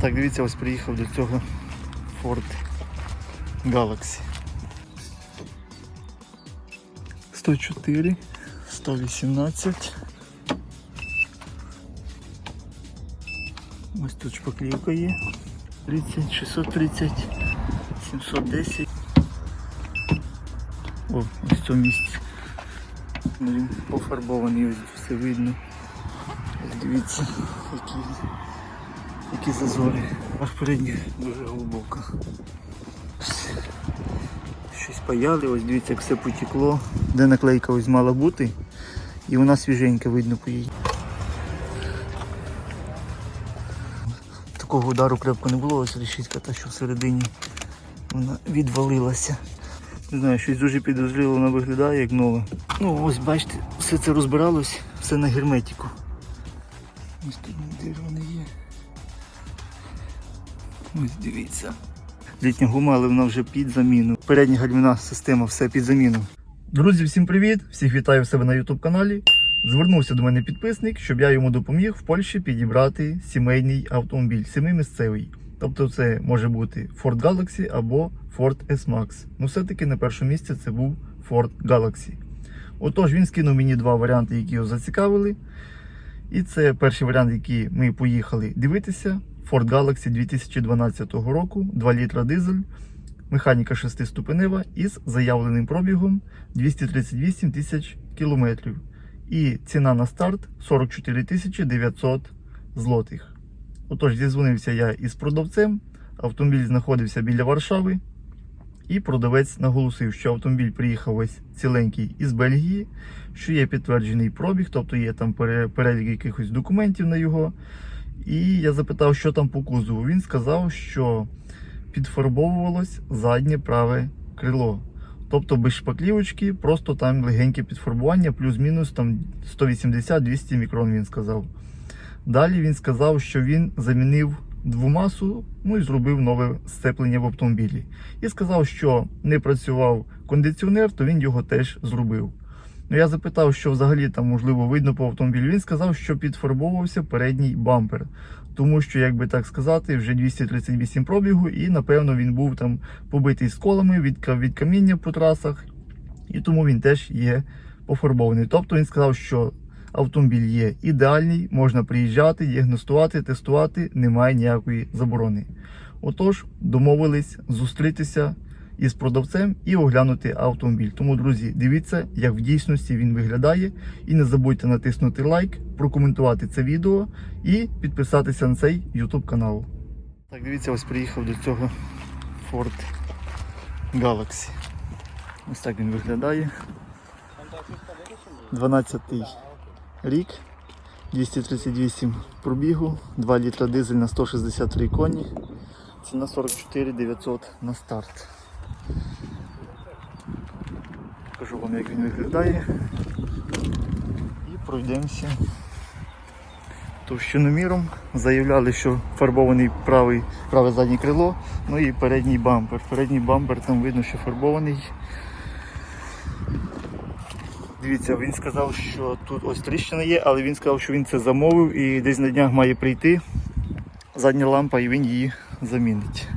Так, дивіться, ось приїхав до цього Ford Galaxy. 104, 118. Ось тут шпаклівка є. 30, 630, 710. О, ось в цьому місці. Він пофарбований, ось все видно. Ось Дивіться, які, які зазори. Аж передня дуже глибоко. Щось паяли, ось дивіться, як все потекло. Де наклейка ось мала бути. І вона свіженька видно по їй. Такого удару крепко не було, ось решітка та що всередині вона відвалилася. Не знаю, щось дуже підозріло вона виглядає як нове. Ну ось бачите, все це розбиралось, все на герметику. Ось тут є. Ось дивіться. Літня гума, але вона вже під заміну. Передня гальмівна система, все під заміну. Друзі, всім привіт! Всіх вітаю в себе на YouTube каналі. Звернувся до мене підписник, щоб я йому допоміг в Польщі підібрати сімейний автомобіль, семимісцевий. Тобто це може бути Ford Galaxy або Ford S-Max. Ну все-таки на першому місці це був Ford Galaxy. Отож, він скинув мені два варіанти, які його зацікавили. І це перший варіант, який ми поїхали дивитися. Ford Galaxy 2012 року, 2 літра дизель, механіка 6-ступенева із заявленим пробігом 238 тисяч кілометрів. І ціна на старт 44 тисячі 900 злотих. Отож, зізвонився я із продавцем. Автомобіль знаходився біля Варшави. І продавець наголосив, що автомобіль приїхав ось ціленький із Бельгії, що є підтверджений пробіг, тобто є там перелік якихось документів на його. І я запитав, що там по кузову. Він сказав, що підфарбовувалось заднє праве крило. Тобто без шпаклівочки, просто там легеньке підфарбування, плюс-мінус там 180-200 мікрон, він сказав. Далі він сказав, що він замінив двомасу, ну і зробив нове сцеплення в автомобілі. І сказав, що не працював кондиціонер, то він його теж зробив. Ну я запитав, що взагалі там можливо видно по автомобілю. Він сказав, що підфарбовувався передній бампер. Тому що, як би так сказати, вже 238 пробігу, і напевно він був там побитий сколами від, від каміння по трасах, і тому він теж є пофарбований. Тобто він сказав, що автомобіль є ідеальний, можна приїжджати, діагностувати, тестувати, немає ніякої заборони. Отож, домовились зустрітися із продавцем і оглянути автомобіль. Тому, друзі, дивіться, як в дійсності він виглядає. І не забудьте натиснути лайк, прокоментувати це відео і підписатися на цей YouTube канал. Так, дивіться, ось приїхав до цього Ford Galaxy. Ось так він виглядає. 12 рік, 238 пробігу, 2 літра дизель на 163 коні. Ціна 44 900 на старт. Покажу вам, як він виглядає. І пройдемося товщиноміром. Заявляли, що фарбований правий, праве заднє крило, ну і передній бампер. Передній бампер там видно, що фарбований. Дивіться, він сказав, що тут ось тріщина є, але він сказав, що він це замовив і десь на днях має прийти задня лампа і він її замінить.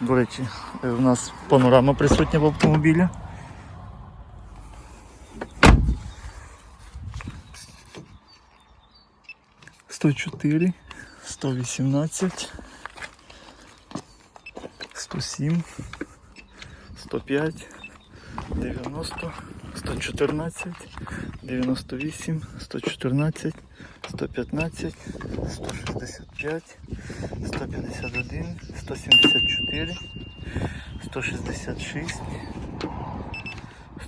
До речі, е, у нас панорама присутня в автомобілі. Сто чотири, сто вісімнадцять, сто сім, сто п'ять. 90, 114, 98, 114, 115, 165, 151, 174, 166,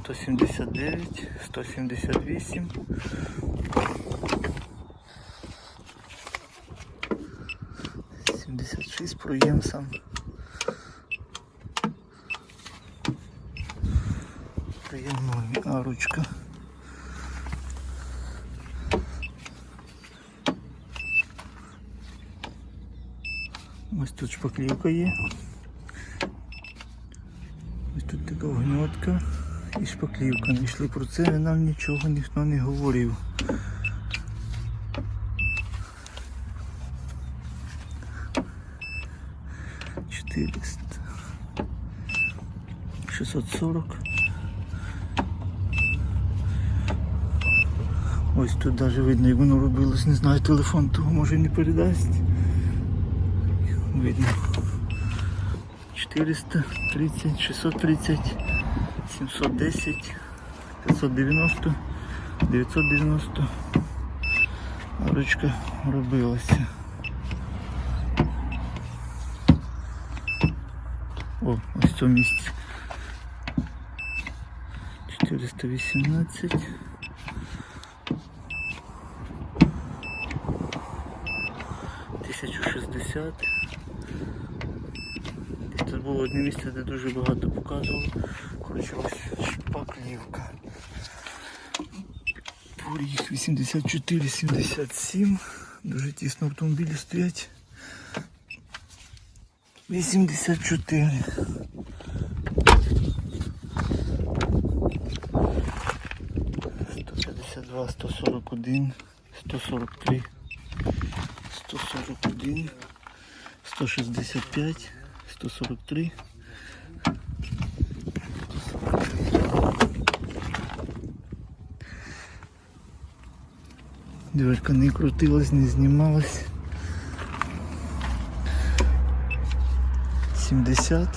179, 178. Сімдесят шість проєм сам. удочка. Ось тут шпаклівка є. Ось тут така огньотка і шпаклівка. Ми йшли про це, нам нічого ніхто не говорив. Чотириста. 640 Ось тут навіть видно, як воно робилось. Не знаю, телефон того може не передасть. Видно. 430, 630, 710, 590, 990. Ручка робилася. О, ось цьому місці. 418. Тисячу шістдесят. Десь тут було одне місце, де дуже багато показувало. Коротше, ось шпаклівка. Поріг 84, 77. Дуже тісно автомобілі стоять. 84. Сто п'ятдесят два, сто сорок один, сто сорок три, сто сорок один, сто шістдесят п'ять, сто сорок три. Дверка не крутилась, не знімалась. 70,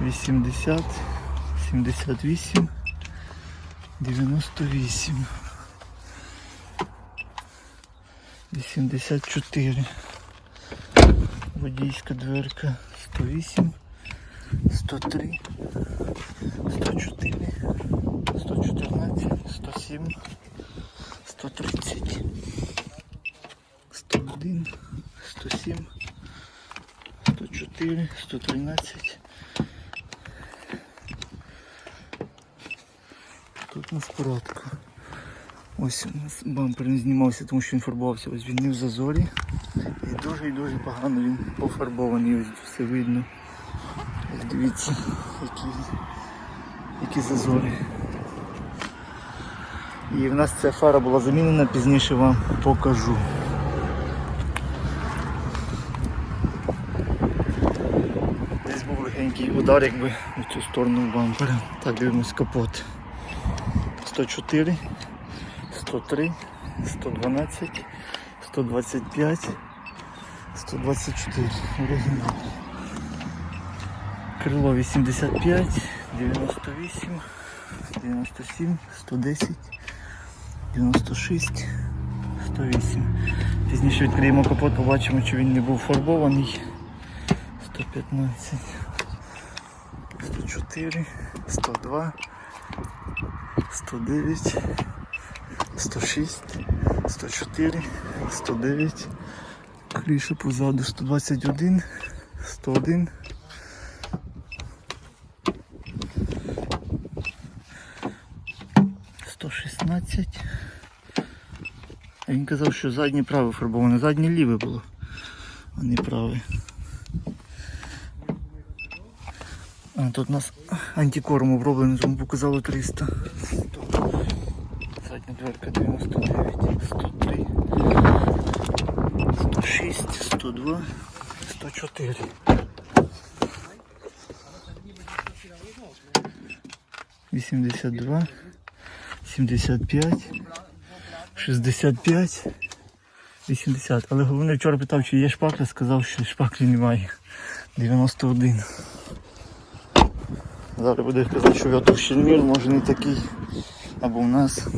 80, 78, 98, 84, водійська дверка 108, 103, 104, 114, 107, 130, 101, 107, 104, 113. Тут у нас коротко. Ось у нас бампер не знімався, тому що він фарбувався. Ось він не в зазорі. І дуже і дуже погано він пофарбований, ось все видно. Ось дивіться, які, які зазори. І в нас ця фара була замінена, пізніше вам покажу. Десь був легенький удар, якби в цю сторону бампера. Так, дивимось капот. 104, 103, 112, 125, 124. Оригінал. Крило 85, 98, 97, 110, 96, 108. Пізніше відкриємо капот, побачимо, чи він не був фарбований. 115, 104, 102, 109, 106, 104, 109, криша позаду 121, 101. Сто шістнадцять. А він казав, що заднє праве фарбоване, заднє ліве було, а не праве. А, тут у нас антикорм оброблений, тому показало 300. 100. 99, 103, 106, 102, 104. Вісімдесят два, сімдесят п'ять, шістдесят п'ять, вісімдесят. Але головне вчора питав, чи є шпакля, сказав, що шпаклі немає. 91. Зараз буде казати, що Вятовщинмір може не такий. Або у нас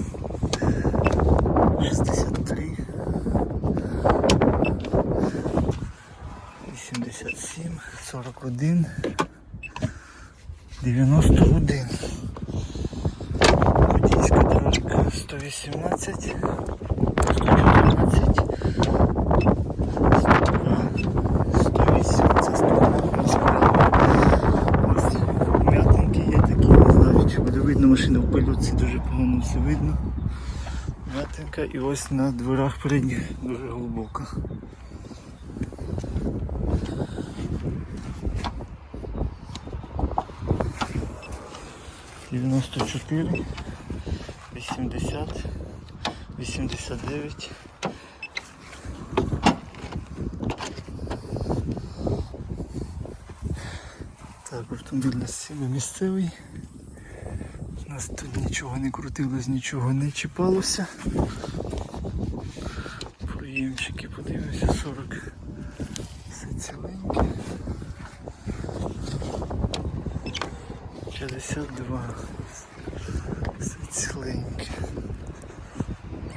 63. 87, 41, 91. Водійська дорожка 118, 114, 102, 108, це 102, Ось м'ятинки є такі, не знаю, чи буде видно машина в пилюці, дуже погано все видно. М'ятинка і ось на дверах передніх дуже глибока. Дев'яносто чотири, вісімдесят, вісімдесят дев'ять. Так, автомобіль нас саме місцевий. У нас тут нічого не крутилось, нічого не чіпалося. Проємчики, подивимося, 40. Все ціленьке. 52. Все ціленьке.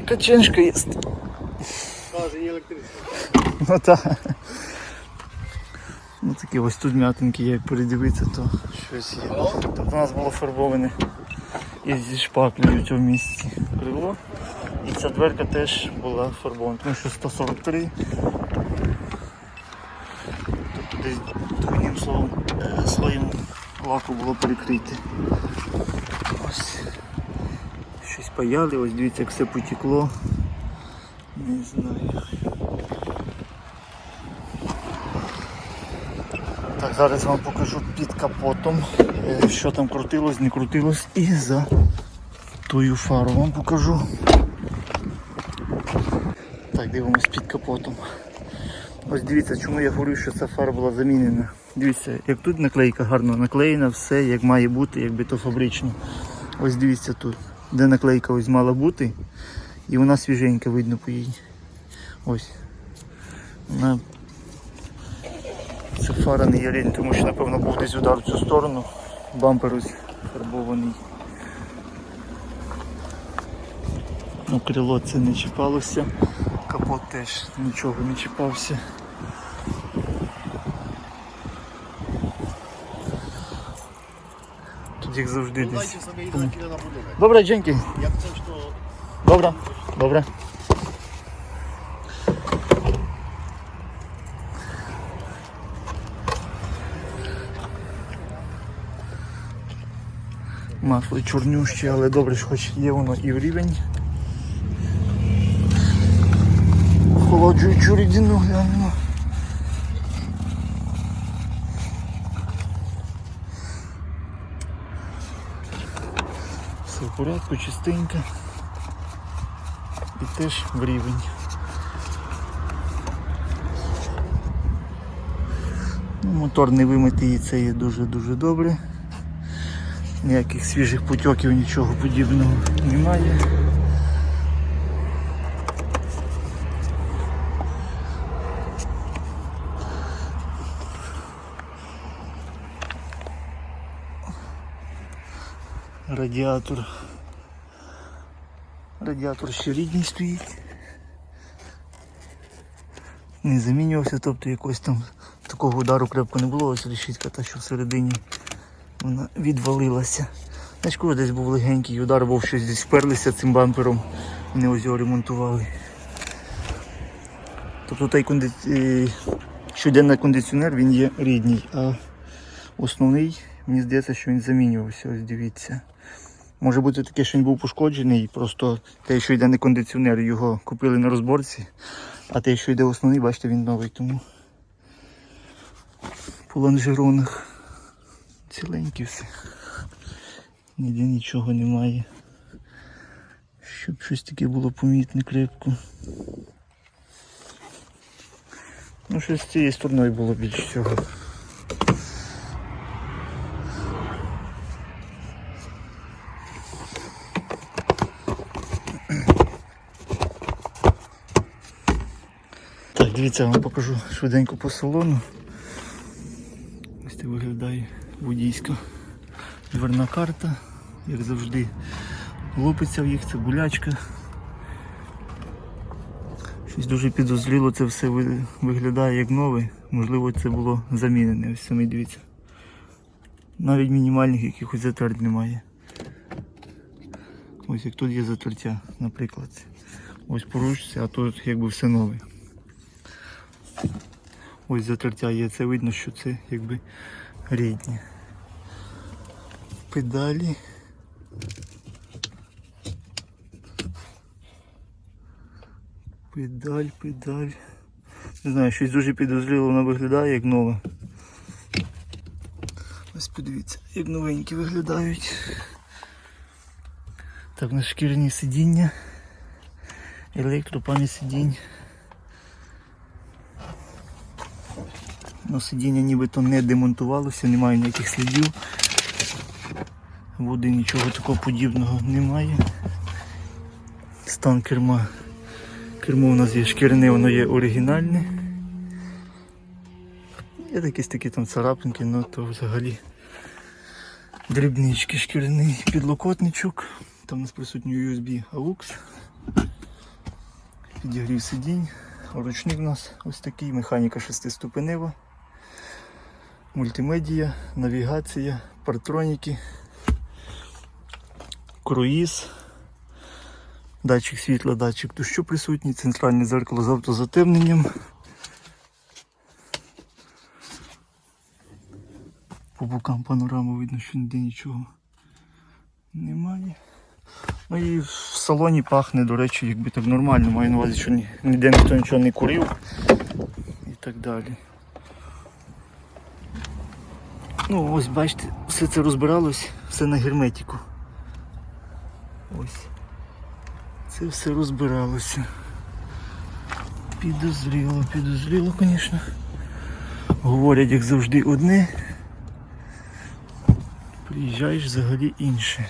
Каченшка є. Каже, є. Ну так. Ну такі ось тут м'ятинки, як передивитися, то щось є. Тут у нас було фарбоване і зі шпаклею в цьому місці крило. Ця дверка теж була фарбована, тому що 143. Тобто десь двойним словом е, слоєм лаку було перекрите. Ось. Щось паяли, ось дивіться, як все потекло. Не знаю. Так, зараз вам покажу під капотом, е, що там крутилось, не крутилось і за тою фару вам покажу. Так, дивимось під капотом. Ось дивіться, чому я говорю, що ця фара була замінена. Дивіться, як тут наклейка гарно наклеєна, все як має бути, якби то фабрично. Ось дивіться тут, де наклейка ось мала бути, і вона свіженька видно по їй. Ось. Вона це фара не є тому що напевно був десь удар в цю сторону. Бампер ось фарбований. Ну, крило це не чіпалося, капот теж нічого не чіпався. Тут як завжди десь. Добре, Дженьки. Добре, добре. Масло чорнюще, але добре, що хоч є воно і в рівень. Охолоджуючу рідину глянемо. Все в порядку, чистенько. І теж в рівень. Ну, Мотор не вимитий, і це є дуже-дуже добре. Ніяких свіжих потьоків, нічого подібного немає. Радіатор. Радіатор ще рідний стоїть. Не замінювався, тобто якось там такого удару крепко не було, ось решітка та що всередині вона відвалилася. Значить, десь був легенький удар, був щось десь вперлися цим бампером, вони ось його ремонтували. Тобто той конди... е, щоденний кондиціонер він є рідний, а основний, мені здається, що він замінювався, ось дивіться. Може бути таке, що він був пошкоджений, просто те, що йде не кондиціонер, його купили на розборці, а те, що йде основний, бачите, він новий, тому по лонжеронах ціленькі все. Ніде нічого немає. Щоб щось таке було помітне крепко. Ну, щось з цією стороною було більш всього. Так, дивіться, я вам покажу швиденько по салону. Ось так виглядає водійська дверна карта, як завжди. Лупиться в їх, це булячка. Щось дуже підозріло це все виглядає як нове. Можливо, це було замінене. Ось самі дивіться. Навіть мінімальних якихось затерть немає. Ось як тут є затертя, наприклад. Ось порушиться, а тут якби все нове. Ось затертя є, це видно, що це якби рідні. Педалі. Педаль, педаль. Не знаю, щось дуже підозріло воно виглядає як нове. Ось подивіться, як новенькі виглядають. Так, на шкіряні сидіння. Електропам'ять сидінь. Но сидіння нібито не демонтувалося, немає ніяких слідів. Води нічого такого подібного немає. Стан керма. Кермо у нас є шкіряне, воно є оригінальне. Є якісь такі там царапинки, ну то взагалі дрібнички, шкіряний підлокотничок. Там у нас присутній USB AUX. Підігрів сидінь. Ручник у нас ось такий, механіка шестиступенева. Мультимедія, навігація, партроніки, круїз, датчик світла, датчик дощу присутній, центральне зеркало з автозатемненням. По бокам панораму видно, що ніде нічого немає. Ну і в салоні пахне, до речі, якби так нормально, маю на увазі, що ніде ніхто нічого не курив і так далі. Ну ось бачите, все це розбиралось, все на герметику. Ось. Це все розбиралося. Підозріло, підозріло, звісно. Говорять, як завжди, одне. Приїжджаєш взагалі інше.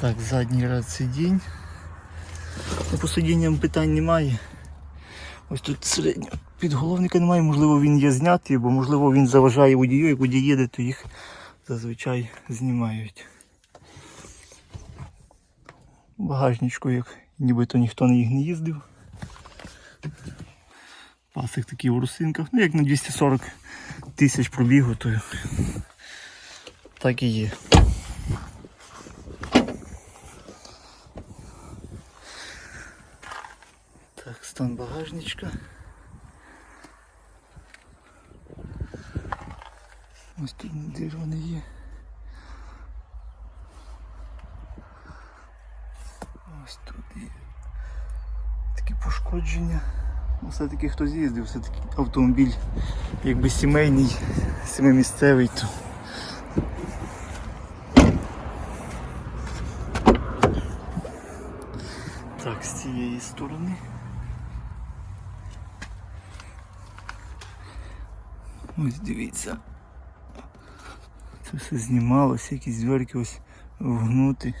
Так, задній ряд сидінь. Ну, по сидінням питань немає. Ось тут середнього підголовника немає, можливо він є знятий, бо можливо він заважає водію, як водій їде, то їх зазвичай знімають. Багажничку, як нібито ніхто на їх не їздив. Пасик такий у русинках. Ну як на 240 тисяч пробігу, то так і є. Так, стан багажничка. Ось тут де вони є. Ось тут є такі пошкодження. Ну, Все-таки хто з'їздив, все-таки автомобіль якби сімейний, семимісцевий, то Так, з цієї сторони. Ось дивіться. Все знімалося, якісь дверки ось вгнути.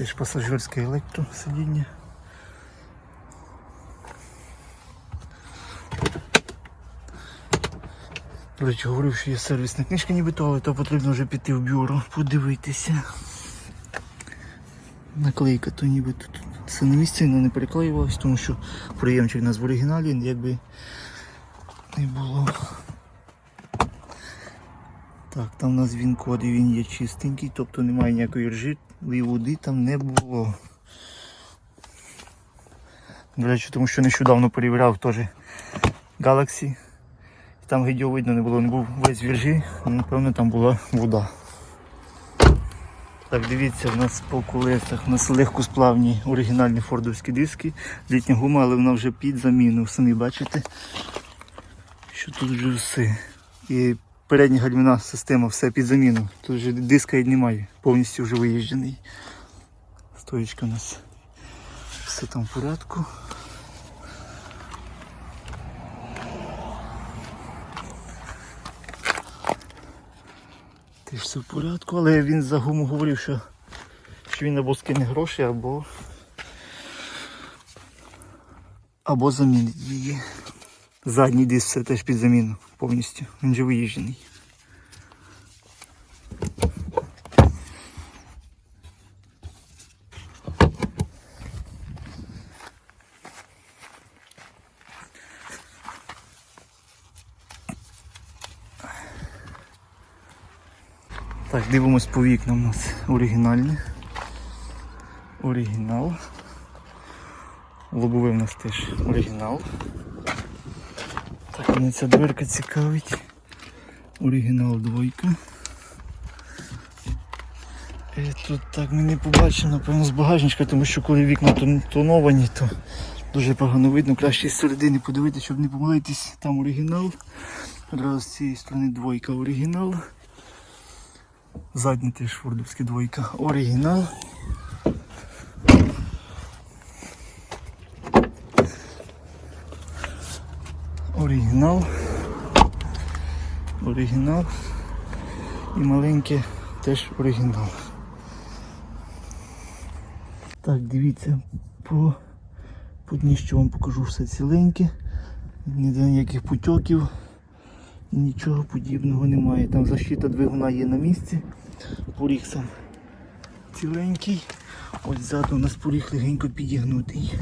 Теж пасажирське електросидіння. До речі, говорив, що є сервісна книжка нібито, але то потрібно вже піти в бюро, подивитися. Наклейка то ніби тут це на місці вона не переклеювалась, тому що приємчик у нас в оригіналі якби не було. Так, там у нас він код і він є чистенький, тобто немає ніякої ржи, і води там не було. До речі, тому що нещодавно перевіряв теж Galaxy. Там відео видно не було, не був весь віржі, але напевно там була вода. Так, дивіться, в нас по колесах, у нас легкосплавні оригінальні фордовські диски, літня гума, але вона вже під заміну. Самі бачите, що тут вже все. І передня гальмівна система, все під заміну. Тут вже диска немає, повністю вже виїжджений. Стоїчка у нас все там в порядку. Теж все в порядку, але він за гуму говорив, що, що він або скине гроші, або або замінить її. Задній диск все теж під заміну повністю. Він же виїжджений. Так, дивимось по вікнам у нас оригінальне. Оригінал. Лобовий у нас теж оригінал. Мене ця дверка цікавить. Оригінал двойка. Е, Тут так ми не побачимо, напевно, з багажничка, тому що коли вікна тоновані, то дуже погано видно. Краще з середини подивитися, щоб не помилитись. Там оригінал. Одразу з цієї сторони двойка оригінал. Задня теж фордовська двойка. Оригінал. Оригінал. Оригінал. І маленьке теж оригінал. Так, дивіться, по, по дніщу вам покажу все ціленьке. Ніде ніяких путьоків. Нічого подібного немає. Там защита двигуна є на місці. Поріг сам ціленький. Ось ззаду у нас поріг легенько підігнутий.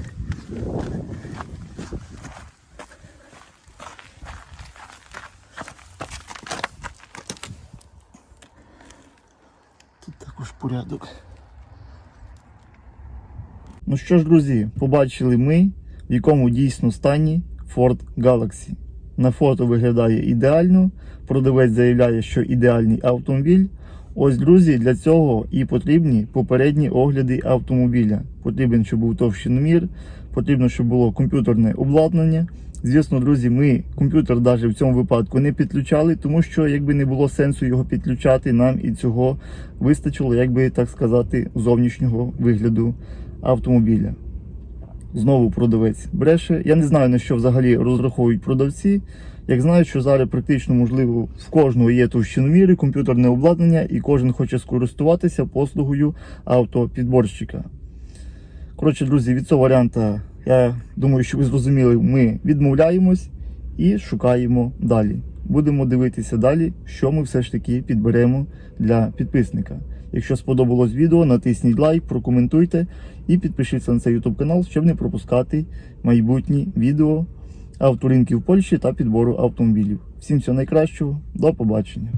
Тут також порядок. Ну що ж, друзі, побачили ми, в якому дійсно стані Ford Galaxy. На фото виглядає ідеально. Продавець заявляє, що ідеальний автомобіль. Ось, друзі, для цього і потрібні попередні огляди автомобіля. Потрібен, щоб був товщиномір, потрібно, щоб було комп'ютерне обладнання. Звісно, друзі, ми комп'ютер навіть в цьому випадку не підключали, тому що якби не було сенсу його підключати, нам і цього вистачило, якби так сказати, зовнішнього вигляду автомобіля. Знову продавець бреше. Я не знаю на що взагалі розраховують продавці. Як знаю, що зараз практично можливо в кожного є товщиноміри, комп'ютерне обладнання, і кожен хоче скористуватися послугою автопідборщика. Коротше, друзі, від цього варіанта, я думаю, що ви зрозуміли, ми відмовляємось і шукаємо далі. Будемо дивитися далі, що ми все ж таки підберемо для підписника. Якщо сподобалось відео, натисніть лайк, прокоментуйте і підпишіться на цей YouTube канал, щоб не пропускати майбутні відео авторинків Польщі та підбору автомобілів. Всім всього найкращого, до побачення.